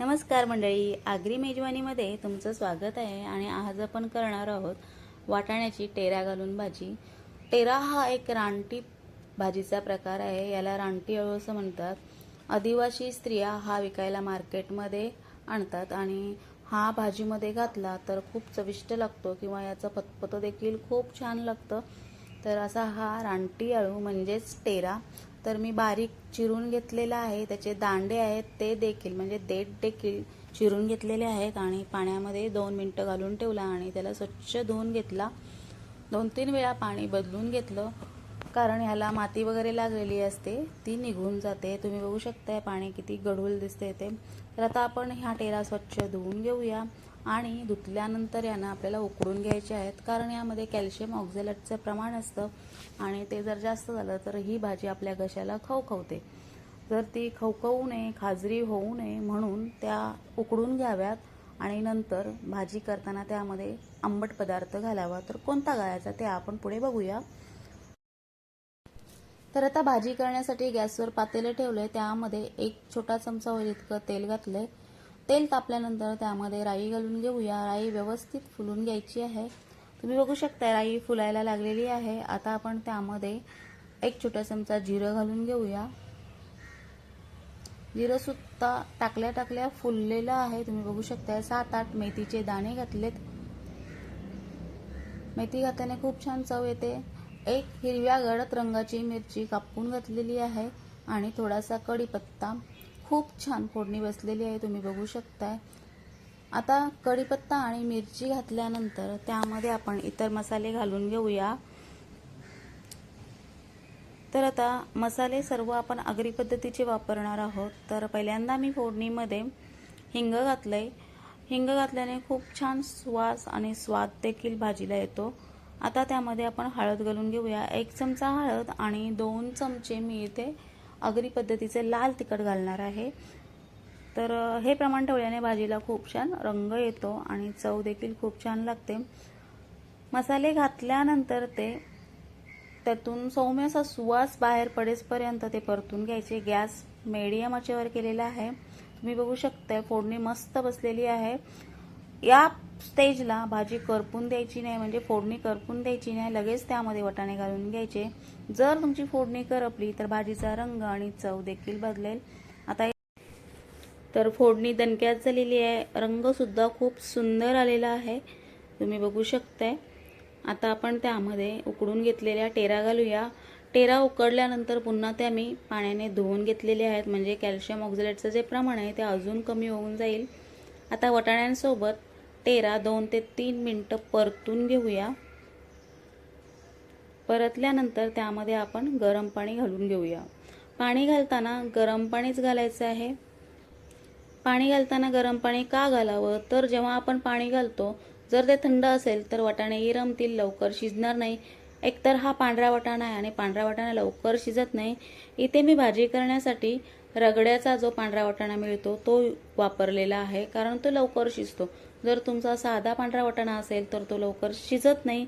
नमस्कार मंडळी आगरी मेजवानीमध्ये तुमचं स्वागत आहे आणि आज आपण करणार आहोत वाटाण्याची टेरा घालून भाजी. टेरा हा एक रानटी भाजीचा प्रकार आहे याला रानटी अळू असं म्हणतात. आदिवासी स्त्रिया हा विकायला मार्केटमध्ये आणतात आणि हा भाजीमध्ये घातला तर खूप चविष्ट लागतो किंवा याचं पतपतं देखील खूप छान लागतं. तर असा हा रानटी अळू म्हणजेच टेरा. तर मी बारीक चिरून घेतलेला आहे. त्याचे दांडे आहेत ते देखील म्हणजे देठ देखील चिरून घेतलेले आहेत आणि पाण्यामध्ये दोन मिनटं घालून ठेवला आणि त्याला स्वच्छ धुवून घेतला. दोन तीन वेळा पाणी बदलून घेतलं. कारण ह्याला माती वगैरे लागलेली असते ती निघून जाते. तुम्ही बघू शकताय पाणी किती गढूळ दिसते ते. तर आता आपण ह्या टेरा स्वच्छ धुवून घेऊया. आणि धुतल्यानंतर यांना आपल्याला उकडून घ्यायचे आहेत. कारण यामध्ये कॅल्शियम ऑक्झेलेटचं प्रमाण असतं आणि ते जर जास्त झालं तर ही भाजी आपल्या घशाला खवखवते. जर ती खवखवू नये खाजरी होऊ नये म्हणून त्या उकडून घ्याव्यात आणि नंतर भाजी करताना त्यामध्ये आंबट पदार्थ घालावा. तर कोणता घालायचा ते आपण पुढे बघूया. तर आता भाजी करण्यासाठी गॅसवर पातेले ठेवले त्यामध्ये एक छोटा चमचा होईल इतकं तेल घातलंय. तेल तापल्यानंतर त्यामध्ये राई घालून घेऊया. राई व्यवस्थित फुलून घ्यायची आहे. तुम्ही बघू शकता राई फुलायला लागलेली आहे. आता आपण त्यामध्ये एक छोटा चमचा जिरं घालून घेऊया. जिरंसुद्धा टाकल्या टाकल्या फुललेलं आहे. तुम्ही बघू शकता सात आठ मेथीचे दाणे घातलेत. मेथी घातल्याने खूप छान चव येते. एक हिरव्या गडद रंगाची मिरची कापून घातलेली आहे आणि थोडासा कढीपत्ता. खूप छान फोडणी बसलेली आहे तुम्ही बघू शकताय. आता कढीपत्ता आणि मिरची घातल्यानंतर त्यामध्ये आपण इतर मसाले घालून घेऊया. तर आता मसाले सर्व आपण आगरी पद्धतीचे वापरणार आहोत. तर पहिल्यांदा मी फोडणीमध्ये हिंग घातलंय. हिंग घातल्याने खूप छान सुवास आणि स्वाद देखील भाजीला येतो. आता त्यामध्ये आपण हळद घालून घेऊया. एक चमचा हळद आणि दोन चमचे मी इथे आगरी पद्धतीचे लाल तिखट घालणार आहे. तर हे प्रमाण ठेवल्याने भाजीला खूप छान रंग येतो आणि चव देखील खूप छान लागते. मसाले घातल्यानंतर ते त्यातून सौम्य असा सुवास बाहेर पडेसपर्यंत ते परतून घ्यायचे. गॅस मीडियम आचेवर केलेला आहे. तुम्ही बघू शकता फोडणी मस्त बसलेली आहे. या स्टेजला भाजी करपून द्यायची नाही म्हणजे फोडणी करपून द्यायची नाही लगेच त्यामध्ये वटाणे घालून घ्यायचे. जर तुमची फोडणी करपली तर भाजीचा रंग आणि चव देखील बदलेल. आता तर फोडणी दणक्यात झालेली आहे. रंगसुद्धा खूप सुंदर आलेला आहे. तुम्ही बघू शकताय. आता आपण त्यामध्ये उकडून घेतलेल्या टेरा घालूया. टेरा उकडल्यानंतर पुन्हा त्या मी पाण्याने धुवून घेतलेले आहेत. म्हणजे कॅल्शियम ऑक्झलेटचं जे प्रमाण आहे ते अजून कमी होऊन जाईल. आता वटाण्यांसोबत तेरा दोन ते तीन मिनटं परतून घेऊया. परतल्यानंतर त्यामध्ये आपण गरम पाणी घालून घेऊया. पाणी घालताना गरम पाणीच घालायचं आहे. पाणी घालताना गरम पाणी का घालावं? तर जेव्हा आपण पाणी घालतो जर ते थंड असेल तर वाटाणे इरमतील लवकर शिजणार नाही. एकतर हा पांढरा वाटाणा आहे आणि पांढरा वाटाणा लवकर शिजत नाही. इथे मी भाजी करण्यासाठी रगड्याचा जो पांढरा वाटाणा मिळतो तो वापरलेला आहे कारण तो लवकर शिजतो. जर तुमचा साधा पांढरा वाटाणा असेल तर तो लवकर शिजत नाही.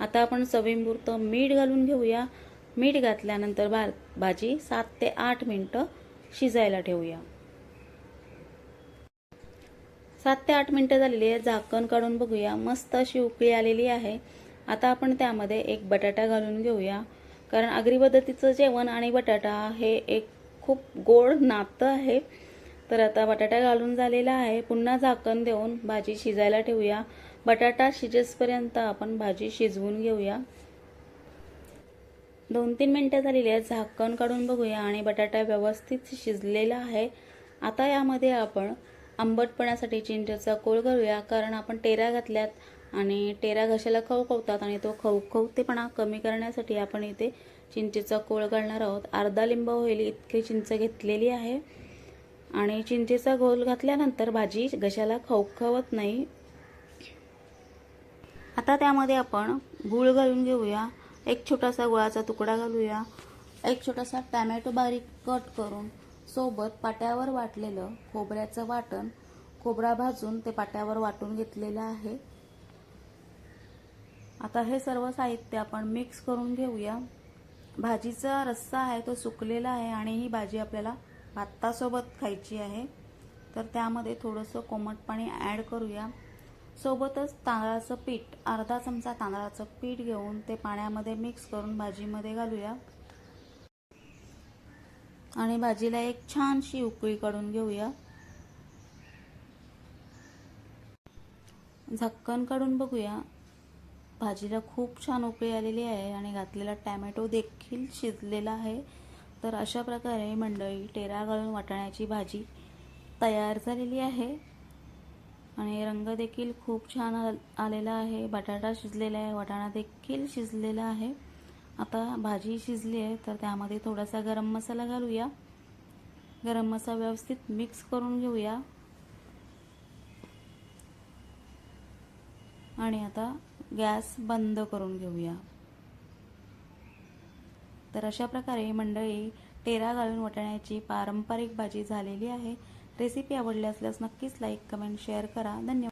आता आपण चवींपुरतं मीठ घालून घेऊया. मीठ घातल्यानंतर भा भाजी सात ते आठ मिनटं शिजायला ठेवूया. सात ते आठ मिनटं झालेली आहे. झाकण काढून बघूया. मस्त अशी उकळी आलेली आहे. आता आपण त्यामध्ये एक बटाटा घालून घेऊया. कारण आगरी पद्धतीचं जेवण आणि बटाटा हे एक खूप गोड नातं आहे. तर आता बटाटा घालून झालेला आहे. पुन्हा झाकण देऊन भाजी शिजायला ठेवूया. बटाटा शिजेसपर्यंत आपण भाजी शिजवून घेऊया. दोन तीन मिनटं झालेली आहेत. झाकण काढून बघूया आणि बटाटा व्यवस्थित शिजलेला आहे. आता यामध्ये आपण आंबटपणासाठी चिंचेचा कोळ घालूया कारण आपण टेरा घातल्यात आणि टेरा घशाला खवखवतात आणि तो खवखवतेपणा कमी करण्यासाठी आपण इथे चिंचेचा कोळ घालणार आहोत. अर्धा लिंब होईल इतकी चिंच घेतलेली आहे. आणि चिंचेचा घोल घातल्यानंतर भाजी घशाला खवखवत नाही. आता त्यामध्ये आपण गूळ घालून घेऊया. एक छोटासा गुळाचा तुकडा घालूया. एक छोटासा टॅमॅटो बारीक कट करून सोबत पाट्यावर वाटलेलं खोबऱ्याचं वाटण खोबरा भाजून ते पाट्यावर वाटून घेतलेलं आहे. आता हे सर्व साहित्य आपण मिक्स करून घेऊया. भाजीचा रस्सा आहे तो सुकलेला आहे आणि ही भाजी आपल्याला भातासोबत खायची आहे. तर त्यामध्ये थोडंसं कोमट पाणी ॲड करूया. सोबतच तांदळाचं पीठ अर्धा चमचा तांदळाचं पीठ घेऊन ते पाण्यामध्ये मिक्स करून भाजीमध्ये घालूया. आणि भाजीला एक छानशी उकळी काढून घेऊया. झाकण काढून बघूया. भाजीला खूप छान उकळी आलेली आहे आणि घातलेला टॅमॅटो देखील शिजलेला आहे. तर अशा प्रकारे मंडळी टेरा घालून वाटाण्याची भाजी तयार झालेली आहे. आणि रंग देखील खूप छान आलेला आहे. बटाटा शिजलेला आहे. वाटाणा देखील शिजलेला आहे. आता भाजी शिजली आहे तर त्यामध्ये थोडासा गरम मसाला घालूया. गरम मसाला व्यवस्थित मिक्स करून घेऊया. आणि आता गॅस बंद करून घेऊया. तर अशा प्रकारे मंडळी टेरा घालून वाटाण्याची पारंपरिक भाजी झालेली आहे. रेसिपी आवडली असल्यास नक्कीच लाईक कमेंट शेअर करा. धन्यवाद.